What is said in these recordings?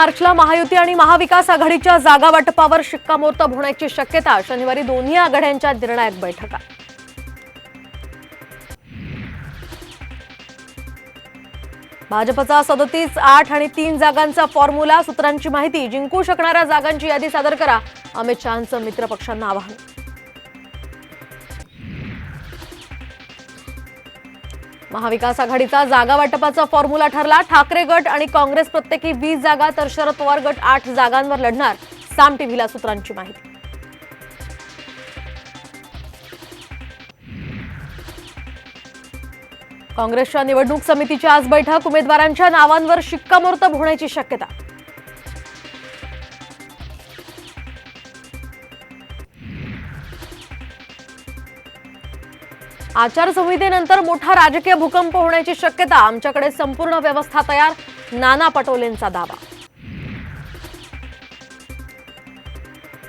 मार्चला महायुती आणि महाविकास आघाडीच्या जागा वाटपावर शिक्कामोर्तब होण्याची शक्यता शनिवारी दोन्ही आघाड्यांच्या निर्णायक बैठका. भाजपचा सदतीस आठ आणि तीन जागांचा फॉर्म्युला सूत्रांची माहिती जिंकू शकणाऱ्या जागांची यादी सादर करा. अमित शहांचं मित्रपक्षांना आवाहन. महाविकास आघाडीचा जागा वाटपाचा फॉर्म्युला ठरला. ठाकरे गट आणि काँग्रेस प्रत्येकी वीस जागा तर शरद पवार गट आठ जागांवर लढणार. साम टीव्हीला सूत्रांची माहिती. काँग्रेसच्या निवडणूक समितीची आज बैठक. उमेदवारांच्या नावांवर शिक्कामोर्तब होण्याची शक्यता. आचारसंहितेनंतर मोठा राजकीय भूकंप होण्याची शक्यता आमच्याकडे संपूर्ण व्यवस्था तयार नाना पटोलेंचा दावा.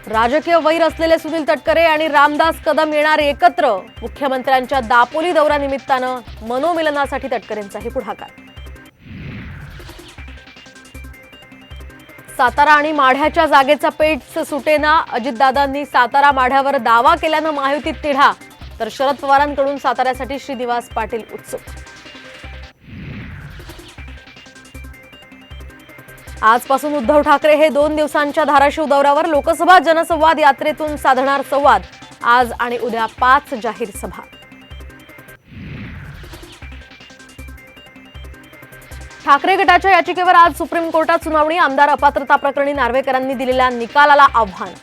राजकीय वैर असलेले सुनील तटकरे आणि रामदास कदम येणार एकत्र मुख्यमंत्र्यांच्या दापोली दौऱ्यानिमित्तानं मनोमिलनासाठी तटकरेंचाही पुढाकार. सातारा आणि माढ्याच्या जागेचा पेट सुटेना अजितदादांनी सातारा माढ्यावर दावा केल्यानं महायुतीत तिढा तर शरद पवारांकडून साताऱ्यासाठी श्रीनिवास पाटील उत्सुक. आजपासून उद्धव ठाकरे हे दोन दिवसांच्या धाराशिव दौऱ्यावर लोकसभा जनसंवाद यात्रेतून साधणार संवाद. आज आणि उद्या पाच जाहीर सभा. ठाकरे गटाच्या याचिकेवर आज सुप्रीम कोर्टात सुनावणी आमदार अपात्रता प्रकरणी नार्वेकरांनी दिलेल्या निकालाला आव्हान.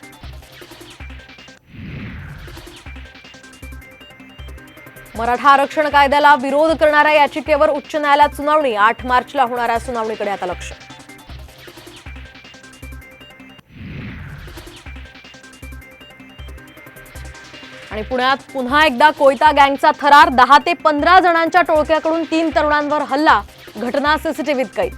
मराठा आरक्षण कायद्याला विरोध करणाऱ्या याचिकेवर उच्च न्यायालयात सुनावणी. आठ मार्चला होणाऱ्या सुनावणीकडे आता लक्ष. आणि पुण्यात पुन्हा एकदा कोयता गँगचा थरार दहा ते पंधरा जणांच्या टोळक्याकडून तीन तरुणांवर हल्ला. घटना सीसीटीव्हीत कैद.